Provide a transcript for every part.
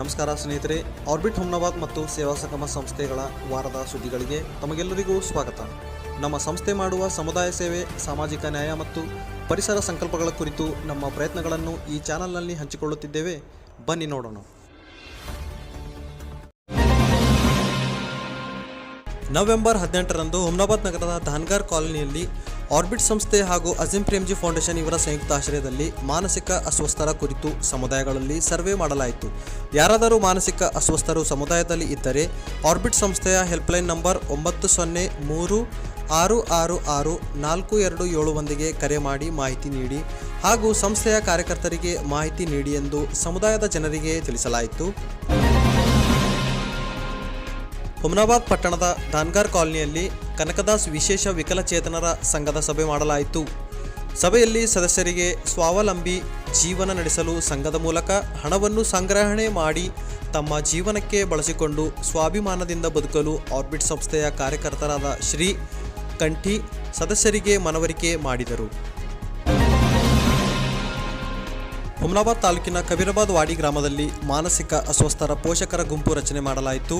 ನಮಸ್ಕಾರ ಸ್ನೇಹಿತರೆ ಆರ್ಬಿಟ್ ಹುಮ್ನಾಬಾದ್ ಮತ್ತು ಸೇವಾ ಸಂಗಮ ಸಂಸ್ಥೆಗಳ ವಾರದ ಸುದ್ದಿಗಳಿಗೆ ತಮಗೆಲ್ಲರಿಗೂ ಸ್ವಾಗತ. ನಮ್ಮ ಸಂಸ್ಥೆ ಮಾಡುವ ಸಮುದಾಯ ಸೇವೆ, ಸಾಮಾಜಿಕ ನ್ಯಾಯ ಮತ್ತು ಪರಿಸರ ಸಂಕಲ್ಪಗಳ ಕುರಿತು ನಮ್ಮ ಪ್ರಯತ್ನಗಳನ್ನು ಈ ಚಾನಲ್ನಲ್ಲಿ ಹಂಚಿಕೊಳ್ಳುತ್ತಿದ್ದೇವೆ. ಬನ್ನಿ ನೋಡೋಣ. ನವೆಂಬರ್ ಹದಿನೆಂಟರಂದು ಹುಮ್ನಾಬಾದ್ ನಗರದ ಧಾನ್ಗಾರ್ ಕಾಲೋನಿಯಲ್ಲಿ ಆರ್ಬಿಟ್ ಸಂಸ್ಥೆ ಹಾಗೂ ಅಜಿಂ ಪ್ರೇಮ್ಜಿ ಫೌಂಡೇಶನ್ ಇವರ ಸಂಯುಕ್ತ ಆಶ್ರಯದಲ್ಲಿ ಮಾನಸಿಕ ಅಸ್ವಸ್ಥರ ಕುರಿತು ಸಮುದಾಯಗಳಲ್ಲಿ ಸರ್ವೆ ಮಾಡಲಾಯಿತು. ಯಾರಾದರೂ ಮಾನಸಿಕ ಅಸ್ವಸ್ಥರು ಸಮುದಾಯದಲ್ಲಿ ಇದ್ದರೆ ಆರ್ಬಿಟ್ ಸಂಸ್ಥೆಯ ಹೆಲ್ಪ್ಲೈನ್ ನಂಬರ್ ಒಂಬತ್ತು ಸೊನ್ನೆ ಮೂರು ಆರು ಆರು ಆರು ನಾಲ್ಕು ಎರಡು ಏಳು ಒಂದಿಗೆ ಕರೆ ಮಾಡಿ ಮಾಹಿತಿ ನೀಡಿ ಹಾಗೂ ಸಂಸ್ಥೆಯ ಕಾರ್ಯಕರ್ತರಿಗೆ ಮಾಹಿತಿ ನೀಡಿ ಎಂದು ಸಮುದಾಯದ ಜನರಿಗೆ ತಿಳಿಸಲಾಯಿತು. ಹುಮ್ನಾಬಾದ್ ಪಟ್ಟಣದ ಧಾನ್ಗಾರ್ ಕಾಲೋನಿಯಲ್ಲಿ ಕನಕದಾಸ್ ವಿಶೇಷ ವಿಕಲಚೇತನರ ಸಂಘದ ಸಭೆ ಮಾಡಲಾಯಿತು. ಸಭೆಯಲ್ಲಿ ಸದಸ್ಯರಿಗೆ ಸ್ವಾವಲಂಬಿ, ಜೀವನ ನಡೆಸಲು ಸಂಘದ ಮೂಲಕ ಹಣವನ್ನು ಸಂಗ್ರಹಣೆ ಮಾಡಿ ತಮ್ಮ ಜೀವನಕ್ಕೆ ಬಳಸಿಕೊಂಡು ಸ್ವಾಭಿಮಾನದಿಂದ ಬದುಕಲು ಆರ್ಬಿಟ್ ಸಂಸ್ಥೆಯ ಕಾರ್ಯಕರ್ತರಾದ ಶ್ರೀ ಕಂಠಿ ಸದಸ್ಯರಿಗೆ ಮನವರಿಕೆ ಮಾಡಿದರು. ಹುಮ್ನಾಬಾದ್ ತಾಲೂಕಿನ ಕಬೀರಾಬಾದ್ ವಾಡಿ ಗ್ರಾಮದಲ್ಲಿ ಮಾನಸಿಕ ಅಸ್ವಸ್ಥರ ಪೋಷಕರ ಗುಂಪು ರಚನೆ ಮಾಡಲಾಯಿತು.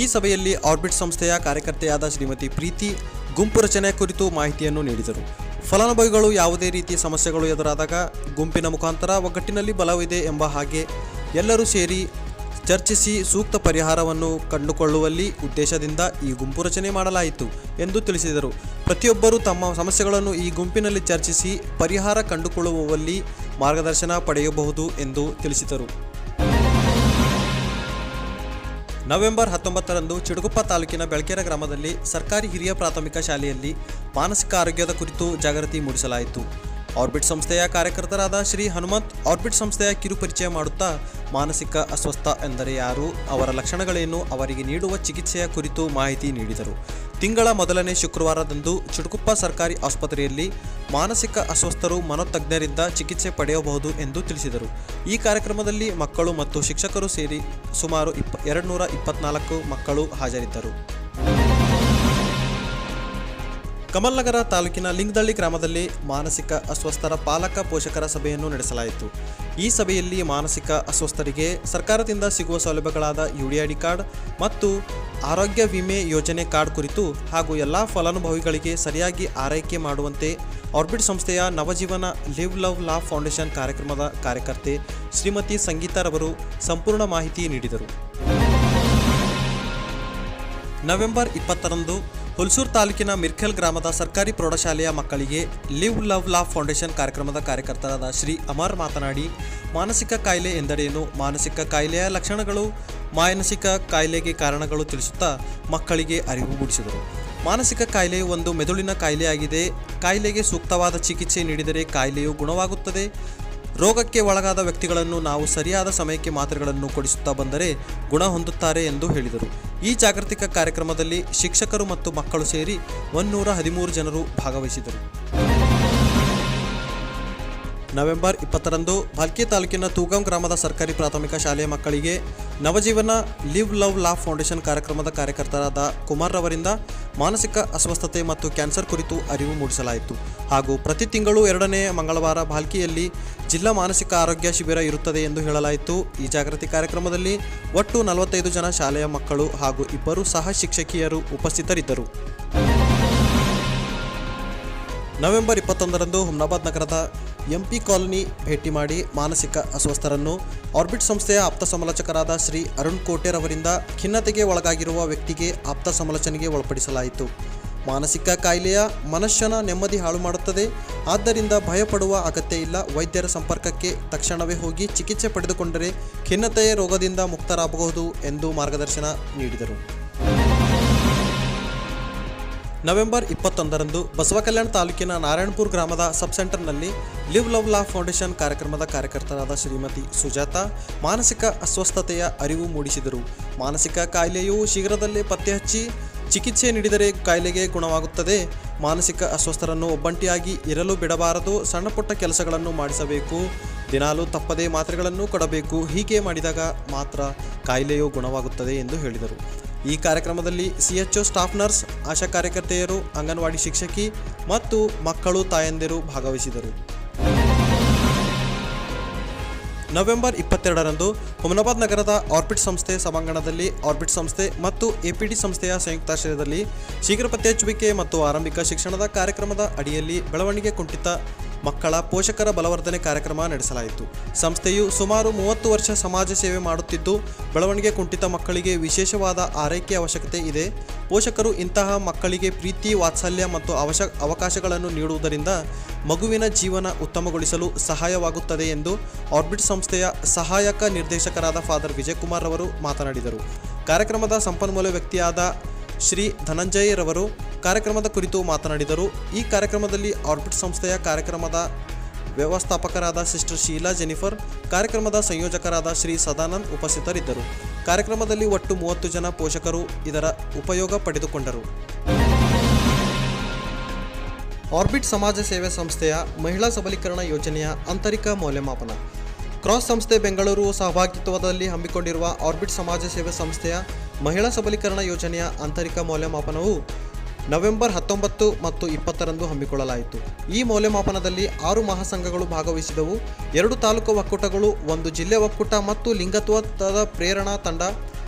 ಈ ಸಭೆಯಲ್ಲಿ ಆರ್ಬಿಟ್ ಸಂಸ್ಥೆಯ ಕಾರ್ಯಕರ್ತೆಯಾದ ಶ್ರೀಮತಿ ಪ್ರೀತಿ ಗುಂಪು ರಚನೆ ಕುರಿತು ಮಾಹಿತಿಯನ್ನು ನೀಡಿದರು. ಫಲಾನುಭವಿಗಳು ಯಾವುದೇ ರೀತಿಯ ಸಮಸ್ಯೆಗಳು ಎದುರಾದಾಗ ಗುಂಪಿನ ಮುಖಾಂತರ ಒಗ್ಗಟ್ಟಿನಲ್ಲಿ ಬಲವಿದೆ ಎಂಬ ಹಾಗೆ ಎಲ್ಲರೂ ಸೇರಿ ಚರ್ಚಿಸಿ ಸೂಕ್ತ ಪರಿಹಾರವನ್ನು ಕಂಡುಕೊಳ್ಳುವಲ್ಲಿ ಉದ್ದೇಶದಿಂದ ಈ ಗುಂಪು ರಚನೆ ಮಾಡಲಾಯಿತು ಎಂದು ತಿಳಿಸಿದರು. ಪ್ರತಿಯೊಬ್ಬರೂ ತಮ್ಮ ಸಮಸ್ಯೆಗಳನ್ನು ಈ ಗುಂಪಿನಲ್ಲಿ ಚರ್ಚಿಸಿ ಪರಿಹಾರ ಕಂಡುಕೊಳ್ಳುವಲ್ಲಿ ಮಾರ್ಗದರ್ಶನ ಪಡೆಯಬಹುದು ಎಂದು ತಿಳಿಸಿದರು. ನವೆಂಬರ್ ಹತ್ತೊಂಬತ್ತರಂದು ಚಿಡುಗುಪ್ಪ ತಾಲೂಕಿನ ಬೆಳಕೆರೆ ಗ್ರಾಮದಲ್ಲಿ ಸರ್ಕಾರಿ ಹಿರಿಯ ಪ್ರಾಥಮಿಕ ಶಾಲೆಯಲ್ಲಿ ಮಾನಸಿಕ ಆರೋಗ್ಯದ ಕುರಿತು ಜಾಗೃತಿ ಮೂಡಿಸಲಾಯಿತು. ಆರ್ಬಿಟ್ ಸಂಸ್ಥೆಯ ಕಾರ್ಯಕರ್ತರಾದ ಶ್ರೀ ಹನುಮಂತ್, ಆರ್ಬಿಟ್ ಸಂಸ್ಥೆಯ ಕಿರು ಪರಿಚಯ ಮಾಡುತ್ತಾ ಮಾನಸಿಕ ಅಸ್ವಸ್ಥ ಎಂದರೆ ಯಾರು? ಅವರ ಲಕ್ಷಣಗಳೇನು? ಅವರಿಗೆ ನೀಡುವ ಚಿಕಿತ್ಸೆಯ ಕುರಿತು ಮಾಹಿತಿ ನೀಡಿದರು. ತಿಂಗಳ ಮೊದಲನೇ ಶುಕ್ರವಾರದಂದು ಚುಟುಕುಪ್ಪ ಸರ್ಕಾರಿ ಆಸ್ಪತ್ರೆಯಲ್ಲಿ ಮಾನಸಿಕ ಅಸ್ವಸ್ಥರು ಮನೋತಜ್ಞರಿಂದ ಚಿಕಿತ್ಸೆ ಪಡೆಯಬಹುದು ಎಂದು ತಿಳಿಸಿದರು. ಈ ಕಾರ್ಯಕ್ರಮದಲ್ಲಿ ಮಕ್ಕಳು ಮತ್ತು ಶಿಕ್ಷಕರು ಸೇರಿ ಸುಮಾರು ಇಪ್ಪ ಎರಡು ಇಪ್ಪತ್ನಾಲ್ಕು ಮಕ್ಕಳು ಹಾಜರಿದ್ದರು. ಕಮಲ್ನಗರ ತಾಲೂಕಿನ ಲಿಂಗದಳ್ಳಿ ಗ್ರಾಮದಲ್ಲಿ ಮಾನಸಿಕ ಅಸ್ವಸ್ಥರ ಪಾಲಕ ಪೋಷಕರ ಸಭೆಯನ್ನು ನಡೆಸಲಾಯಿತು. ಈ ಸಭೆಯಲ್ಲಿ ಮಾನಸಿಕ ಅಸ್ವಸ್ಥರಿಗೆ ಸರ್ಕಾರದಿಂದ ಸಿಗುವ ಸೌಲಭ್ಯಗಳಾದ ಯುಡಿಐಡಿ ಕಾರ್ಡ್ ಮತ್ತು ಆರೋಗ್ಯ ವಿಮೆ ಯೋಜನೆ ಕಾರ್ಡ್ ಕುರಿತು ಹಾಗೂ ಎಲ್ಲ ಫಲಾನುಭವಿಗಳಿಗೆ ಸರಿಯಾಗಿ ಆರೈಕೆ ಮಾಡುವಂತೆ ಆರ್ಬಿಟ್ ಸಂಸ್ಥೆಯ Navajeevan Live Love Laugh Foundation ಕಾರ್ಯಕ್ರಮದ ಕಾರ್ಯಕರ್ತೆ ಶ್ರೀಮತಿ ಸಂಗೀತಾರವರು ಸಂಪೂರ್ಣ ಮಾಹಿತಿ ನೀಡಿದರು. ನವೆಂಬರ್ ಇಪ್ಪತ್ತರಂದು ಹುಲ್ಸೂರು ತಾಲೂಕಿನ ಮಿರ್ಖಲ್ ಗ್ರಾಮದ ಸರ್ಕಾರಿ ಪ್ರೌಢಶಾಲೆಯ ಮಕ್ಕಳಿಗೆ ಲಿವ್ ಲವ್ ಲಾ ಫೌಂಡೇಶನ್ ಕಾರ್ಯಕ್ರಮದ ಕಾರ್ಯಕರ್ತರಾದ ಶ್ರೀ ಅಮರ್ ಮಾತನಾಡಿ, ಮಾನಸಿಕ ಕಾಯಿಲೆ ಎಂದರೇನು? ಮಾನಸಿಕ ಕಾಯಿಲೆಯ ಲಕ್ಷಣಗಳು ಮಾನಸಿಕ ಕಾಯಿಲೆಗೆ ಕಾರಣಗಳು ತಿಳಿಸುತ್ತಾ ಮಕ್ಕಳಿಗೆ ಅರಿವು ಮೂಡಿಸಿದರು. ಮಾನಸಿಕ ಕಾಯಿಲೆ ಒಂದು ಮೆದುಳಿನ ಕಾಯಿಲೆಯಾಗಿದೆ. ಕಾಯಿಲೆಗೆ ಸೂಕ್ತವಾದ ಚಿಕಿತ್ಸೆ ನೀಡಿದರೆ ಕಾಯಿಲೆಯು ಗುಣವಾಗುತ್ತದೆ. ರೋಗಕ್ಕೆ ಒಳಗಾದ ವ್ಯಕ್ತಿಗಳನ್ನು ನಾವು ಸರಿಯಾದ ಸಮಯಕ್ಕೆ ಮಾತ್ರೆಗಳನ್ನು ಕೊಡಿಸುತ್ತಾ ಬಂದರೆ ಗುಣ ಹೊಂದುತ್ತಾರೆ ಎಂದು ಹೇಳಿದರು. ಈ ಜಾಗೃತಿಕ ಕಾರ್ಯಕ್ರಮದಲ್ಲಿ ಶಿಕ್ಷಕರು ಮತ್ತು ಮಕ್ಕಳು ಸೇರಿ ಒನ್ನೂರ ಹದಿಮೂರು ಜನರು ಭಾಗವಹಿಸಿದರು. ನವೆಂಬರ್ ಇಪ್ಪತ್ತರಂದು ಭಾಲ್ಕಿ ತಾಲೂಕಿನ ತೂಗಂ ಗ್ರಾಮದ ಸರ್ಕಾರಿ ಪ್ರಾಥಮಿಕ ಶಾಲೆಯ ಮಕ್ಕಳಿಗೆ Navajeevan Live Love Laugh Foundation ಕಾರ್ಯಕ್ರಮದ ಕಾರ್ಯಕರ್ತರಾದ ಕುಮಾರ್ ರವರಿಂದ ಮಾನಸಿಕ ಅಸ್ವಸ್ಥತೆ ಮತ್ತು ಕ್ಯಾನ್ಸರ್ ಕುರಿತು ಅರಿವು ಮೂಡಿಸಲಾಯಿತು. ಹಾಗೂ ಪ್ರತಿ ತಿಂಗಳು ಎರಡನೇ ಮಂಗಳವಾರ ಭಾಲ್ಕಿಯಲ್ಲಿ ಜಿಲ್ಲಾ ಮಾನಸಿಕ ಆರೋಗ್ಯ ಶಿಬಿರ ಇರುತ್ತದೆ ಎಂದು ಹೇಳಲಾಯಿತು. ಈ ಜಾಗೃತಿ ಕಾರ್ಯಕ್ರಮದಲ್ಲಿ ಒಟ್ಟು ನಲವತ್ತೈದು ಜನ ಶಾಲೆಯ ಮಕ್ಕಳು ಹಾಗೂ ಇಬ್ಬರು ಸಹ ಶಿಕ್ಷಕಿಯರು ಉಪಸ್ಥಿತರಿದ್ದರು. ನವೆಂಬರ್ ಇಪ್ಪತ್ತೊಂದರಂದು ಹುಮ್ನಾಬಾದ್ ನಗರದ ಎಂಪಿ ಕಾಲೋನಿ ಭೇಟಿ ಮಾಡಿ ಮಾನಸಿಕ ಅಸ್ವಸ್ಥರನ್ನು ಆರ್ಬಿಟ್ ಸಂಸ್ಥೆಯ ಆಪ್ತ ಸಮಾಲೋಚಕರಾದ ಶ್ರೀ ಅರುಣ್ ಕೋಟೆರ್ ಅವರಿಂದ ಖಿನ್ನತೆಗೆ ಒಳಗಾಗಿರುವ ವ್ಯಕ್ತಿಗೆ ಆಪ್ತ ಸಮಾಲೋಚನೆಗೆ ಒಳಪಡಿಸಲಾಯಿತು. ಮಾನಸಿಕ ಕಾಯಿಲೆಯ ಮನುಷ್ಯನ ನೆಮ್ಮದಿ ಹಾಳು ಮಾಡುತ್ತದೆ. ಆದ್ದರಿಂದ ಭಯಪಡುವ ಅಗತ್ಯ ಇಲ್ಲ. ವೈದ್ಯರ ಸಂಪರ್ಕಕ್ಕೆ ತಕ್ಷಣವೇ ಹೋಗಿ ಚಿಕಿತ್ಸೆ ಪಡೆದುಕೊಂಡರೆ ಖಿನ್ನತೆಯ ರೋಗದಿಂದ ಮುಕ್ತರಾಗಬಹುದು ಎಂದು ಮಾರ್ಗದರ್ಶನ ನೀಡಿದರು. ನವೆಂಬರ್ ಇಪ್ಪತ್ತೊಂದರಂದು ಬಸವಕಲ್ಯಾಣ ತಾಲೂಕಿನ ನಾರಾಯಣಪುರ ಗ್ರಾಮದ ಸಬ್ ಸೆಂಟರ್ನಲ್ಲಿ ಲಿವ್ ಲವ್ ಲಾ ಫೌಂಡೇಶನ್ ಕಾರ್ಯಕ್ರಮದ ಕಾರ್ಯಕರ್ತರಾದ ಶ್ರೀಮತಿ ಸುಜಾತ ಮಾನಸಿಕ ಅಸ್ವಸ್ಥತೆಯ ಅರಿವು ಮೂಡಿಸಿದರು. ಮಾನಸಿಕ ಕಾಯಿಲೆಯು ಶೀಘ್ರದಲ್ಲೇ ಪತ್ತೆ ಹಚ್ಚಿ ಚಿಕಿತ್ಸೆ ನೀಡಿದರೆ ಕಾಯಿಲೆಗೆ ಗುಣವಾಗುತ್ತದೆ. ಮಾನಸಿಕ ಅಸ್ವಸ್ಥರನ್ನು ಒಬ್ಬಂಟಿಯಾಗಿ ಇರಲು ಬಿಡಬಾರದು, ಸಣ್ಣಪುಟ್ಟ ಕೆಲಸಗಳನ್ನು ಮಾಡಿಸಬೇಕು, ದಿನಾಲೂ ತಪ್ಪದೇ ಮಾತ್ರೆಗಳನ್ನು ಕೊಡಬೇಕು, ಹೀಗೆ ಮಾಡಿದಾಗ ಮಾತ್ರ ಕಾಯಿಲೆಯು ಗುಣವಾಗುತ್ತದೆ ಎಂದು ಹೇಳಿದರು. ಈ ಕಾರ್ಯಕ್ರಮದಲ್ಲಿ ಸಿಎಚ್ಒ ಸ್ಟಾಫ್ ನರ್ಸ್, ಆಶಾ ಕಾರ್ಯಕರ್ತೆಯರು, ಅಂಗನವಾಡಿ ಶಿಕ್ಷಕಿ ಮತ್ತು ಮಕ್ಕಳು ತಾಯಂದಿರು ಭಾಗವಹಿಸಿದರು. ನವೆಂಬರ್ ಇಪ್ಪತ್ತೆರಡರಂದು ಹುಮನಾಬಾದ್ ನಗರದ ಆರ್ಬಿಟ್ ಸಂಸ್ಥೆ ಸಭಾಂಗಣದಲ್ಲಿ ಆರ್ಬಿಟ್ ಸಂಸ್ಥೆ ಮತ್ತು ಎಪಿಡಿ ಸಂಸ್ಥೆಯ ಸಂಯುಕ್ತಾಶ್ರಯದಲ್ಲಿ ಶೀಘ್ರ ಪತ್ತೆಹಚ್ಚುವಿಕೆ ಮತ್ತು ಆರಂಭಿಕ ಶಿಕ್ಷಣದ ಕಾರ್ಯಕ್ರಮದ ಅಡಿಯಲ್ಲಿ ಬೆಳವಣಿಗೆ ಕುಂಠಿತ ಮಕ್ಕಳ ಪೋಷಕರ ಬಲವರ್ಧನೆ ಕಾರ್ಯಕ್ರಮ ನಡೆಸಲಾಯಿತು. ಸಂಸ್ಥೆಯು ಸುಮಾರು ಮೂವತ್ತು ವರ್ಷ ಸಮಾಜ ಸೇವೆ ಮಾಡುತ್ತಿದ್ದು, ಬೆಳವಣಿಗೆ ಕುಂಠಿತ ಮಕ್ಕಳಿಗೆ ವಿಶೇಷವಾದ ಆರೈಕೆ ಅವಶ್ಯಕತೆ ಇದೆ. ಪೋಷಕರು ಇಂತಹ ಮಕ್ಕಳಿಗೆ ಪ್ರೀತಿ, ವಾತ್ಸಲ್ಯ ಮತ್ತು ಅವಶ, ಅವಕಾಶಗಳನ್ನು ನೀಡುವುದರಿಂದ ಮಗುವಿನ ಜೀವನ ಉತ್ತಮಗೊಳಿಸಲು ಸಹಾಯವಾಗುತ್ತದೆ ಎಂದು ಆರ್ಬಿಟ್ ಸಂಸ್ಥೆಯ ಸಹಾಯಕ ನಿರ್ದೇಶಕರಾದ ಫಾದರ್ ವಿಜಯಕುಮಾರ್ ಅವರು ಮಾತನಾಡಿದರು. ಕಾರ್ಯಕ್ರಮದ ಸಂಪನ್ಮೂಲ ವ್ಯಕ್ತಿಯಾದ ಶ್ರೀ ಧನಂಜಯರವರು ಕಾರ್ಯಕ್ರಮದ ಕುರಿತು ಮಾತನಾಡಿದರು. ಈ ಕಾರ್ಯಕ್ರಮದಲ್ಲಿ ಆರ್ಬಿಟ್ ಸಂಸ್ಥೆಯ ಕಾರ್ಯಕ್ರಮದ ವ್ಯವಸ್ಥಾಪಕರಾದ ಸಿಸ್ಟರ್ ಶೀಲಾ ಜೆನಿಫರ್, ಕಾರ್ಯಕ್ರಮದ ಸಂಯೋಜಕರಾದ ಶ್ರೀ ಸದಾನಂದ್ ಉಪಸ್ಥಿತರಿದ್ದರು. ಕಾರ್ಯಕ್ರಮದಲ್ಲಿ ಒಟ್ಟು ಮೂವತ್ತು ಜನ ಪೋಷಕರು ಇದರ ಉಪಯೋಗ ಪಡೆದುಕೊಂಡರು. ಆರ್ಬಿಟ್ ಸಮಾಜ ಸೇವೆ ಸಂಸ್ಥೆಯ ಮಹಿಳಾ ಸಬಲೀಕರಣ ಯೋಜನೆಯ ಆಂತರಿಕ ಮೌಲ್ಯಮಾಪನ. ಕ್ರಾಸ್ ಸಂಸ್ಥೆ ಬೆಂಗಳೂರು ಸಹಭಾಗಿತ್ವದಲ್ಲಿ ಹಮ್ಮಿಕೊಂಡಿರುವ ಆರ್ಬಿಟ್ ಸಮಾಜ ಸೇವೆ ಸಂಸ್ಥೆಯ ಮಹಿಳಾ ಸಬಲೀಕರಣ ಯೋಜನೆಯ ಆಂತರಿಕ ಮೌಲ್ಯಮಾಪನವು ನವೆಂಬರ್ ಹತ್ತೊಂಬತ್ತು ಮತ್ತು ಇಪ್ಪತ್ತರಂದು ಹಮ್ಮಿಕೊಳ್ಳಲಾಯಿತು. ಈ ಮೌಲ್ಯಮಾಪನದಲ್ಲಿ ಆರು ಮಹಾಸಂಘಗಳು ಭಾಗವಹಿಸಿದವು. ಎರಡು ತಾಲೂಕು ಒಕ್ಕೂಟಗಳು, ಒಂದು ಜಿಲ್ಲೆ ಒಕ್ಕೂಟ ಮತ್ತು ಲಿಂಗತ್ವದ ಪ್ರೇರಣಾ ತಂಡ,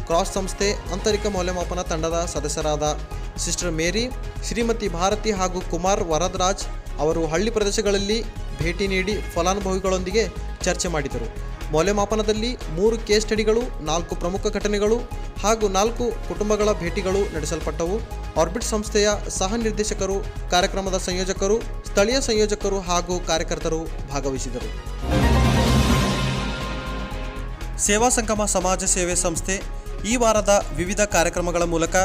ಕ್ರಾಸ್ ಸಂಸ್ಥೆ, ಆಂತರಿಕ ಮೌಲ್ಯಮಾಪನ ತಂಡದ ಸದಸ್ಯರಾದ ಸಿಸ್ಟರ್ ಮೇರಿ, ಶ್ರೀಮತಿ ಭಾರತಿ ಹಾಗೂ ಕುಮಾರ್ ವರದರಾಜ್ ಅವರು ಹಳ್ಳಿ ಪ್ರದೇಶಗಳಲ್ಲಿ ಭೇಟಿ ನೀಡಿ ಫಲಾನುಭವಿಗಳೊಂದಿಗೆ ಚರ್ಚೆ ಮಾಡಿದರು. ಮೌಲ್ಯಮಾಪನದಲ್ಲಿ ಮೂರು ಕೇಸ್ ಸ್ಟಡಿಗಳು, ನಾಲ್ಕು ಪ್ರಮುಖ ಘಟನೆಗಳು ಹಾಗೂ ನಾಲ್ಕು ಕುಟುಂಬಗಳ ಭೇಟಿಗಳು ನಡೆಸಲ್ಪಟ್ಟವು. ಆರ್ಬಿಟ್ ಸಂಸ್ಥೆಯ ಸಹ ನಿರ್ದೇಶಕರು ಕಾರ್ಯಕ್ರಮದ ಸಂಯೋಜಕರು, ಸ್ಥಳೀಯ ಸಂಯೋಜಕರು ಹಾಗೂ ಕಾರ್ಯಕರ್ತರು ಭಾಗವಹಿಸಿದರು. ಸೇವಾ ಸಂಗಮ ಸಮಾಜ ಸೇವೆ ಸಂಸ್ಥೆ ಈ ವಾರದ ವಿವಿಧ ಕಾರ್ಯಕ್ರಮಗಳ ಮೂಲಕ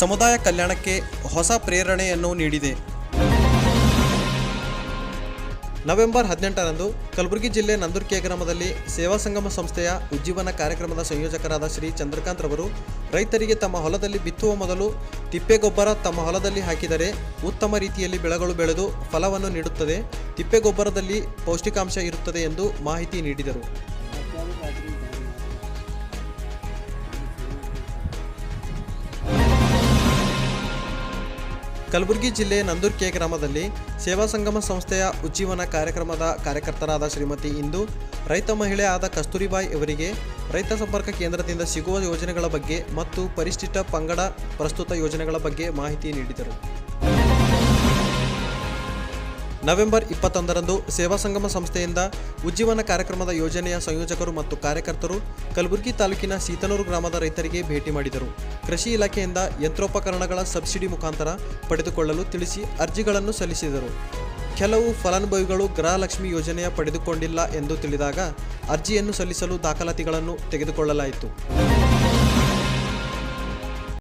ಸಮುದಾಯ ಕಲ್ಯಾಣಕ್ಕೆ ಹೊಸ ಪ್ರೇರಣೆಯನ್ನು ನೀಡಿದೆ. ನವೆಂಬರ್ ಹದಿನೆಂಟರಂದು ಕಲಬುರಗಿ ಜಿಲ್ಲೆ ನಂದುರ್ಕೆ ಗ್ರಾಮದಲ್ಲಿ ಸೇವಾ ಸಂಗಮ ಸಂಸ್ಥೆಯ ಉಜ್ಜೀವನ ಕಾರ್ಯಕ್ರಮದ ಸಂಯೋಜಕರಾದ ಶ್ರೀ ಚಂದ್ರಕಾಂತ್ ರವರು ರೈತರಿಗೆ ತಮ್ಮ ಹೊಲದಲ್ಲಿ ಬಿತ್ತುವ ಮೊದಲು ತಿಪ್ಪೆಗೊಬ್ಬರ ತಮ್ಮ ಹೊಲದಲ್ಲಿ ಹಾಕಿದರೆ ಉತ್ತಮ ರೀತಿಯಲ್ಲಿ ಬೆಳೆಗಳು ಬೆಳೆದು ಫಲವನ್ನು ನೀಡುತ್ತದೆ. ತಿಪ್ಪೆಗೊಬ್ಬರದಲ್ಲಿ ಪೌಷ್ಟಿಕಾಂಶ ಇರುತ್ತದೆ ಎಂದು ಮಾಹಿತಿ ನೀಡಿದರು. ಕಲಬುರಗಿ ಜಿಲ್ಲೆ ನಂದುರ್ಕೆ ಗ್ರಾಮದಲ್ಲಿ ಸೇವಾ ಸಂಗಮ ಸಂಸ್ಥೆಯ ಉಜ್ಜೀವನ ಕಾರ್ಯಕ್ರಮದ ಕಾರ್ಯಕರ್ತರಾದ ಶ್ರೀಮತಿ ಇಂದು, ರೈತ ಮಹಿಳೆ ಆದ ಕಸ್ತೂರಿಬಾಯಿ ಅವರಿಗೆ ರೈತ ಸಂಪರ್ಕ ಕೇಂದ್ರದಿಂದ ಸಿಗುವ ಯೋಜನೆಗಳ ಬಗ್ಗೆ ಮತ್ತು ಪರಿಶಿಷ್ಟ ಪಂಗಡ ಪ್ರಸ್ತುತ ಯೋಜನೆಗಳ ಬಗ್ಗೆ ಮಾಹಿತಿ ನೀಡಿದರು. ನವೆಂಬರ್ ಇಪ್ಪತ್ತೊಂದರಂದು ಸೇವಾ ಸಂಗಮ ಸಂಸ್ಥೆಯಿಂದ ಉಜ್ಜೀವನ ಕಾರ್ಯಕ್ರಮದ ಯೋಜನೆಯ ಸಂಯೋಜಕರು ಮತ್ತು ಕಾರ್ಯಕರ್ತರು ಕಲಬುರಗಿ ತಾಲೂಕಿನ ಸೀತನೂರು ಗ್ರಾಮದ ರೈತರಿಗೆ ಭೇಟಿ ಮಾಡಿದರು. ಕೃಷಿ ಇಲಾಖೆಯಿಂದ ಯಂತ್ರೋಪಕರಣಗಳ ಸಬ್ಸಿಡಿ ಮುಖಾಂತರ ಪಡೆದುಕೊಳ್ಳಲು ತಿಳಿಸಿ ಅರ್ಜಿಗಳನ್ನು ಸಲ್ಲಿಸಿದರು. ಕೆಲವು ಫಲಾನುಭವಿಗಳು ಗೃಹಲಕ್ಷ್ಮಿ ಯೋಜನೆಯ ಪಡೆದುಕೊಂಡಿಲ್ಲ ಎಂದು ತಿಳಿದಾಗ ಅರ್ಜಿಯನ್ನು ಸಲ್ಲಿಸಲು ದಾಖಲಾತಿಗಳನ್ನು ತೆಗೆದುಕೊಳ್ಳಲಾಯಿತು.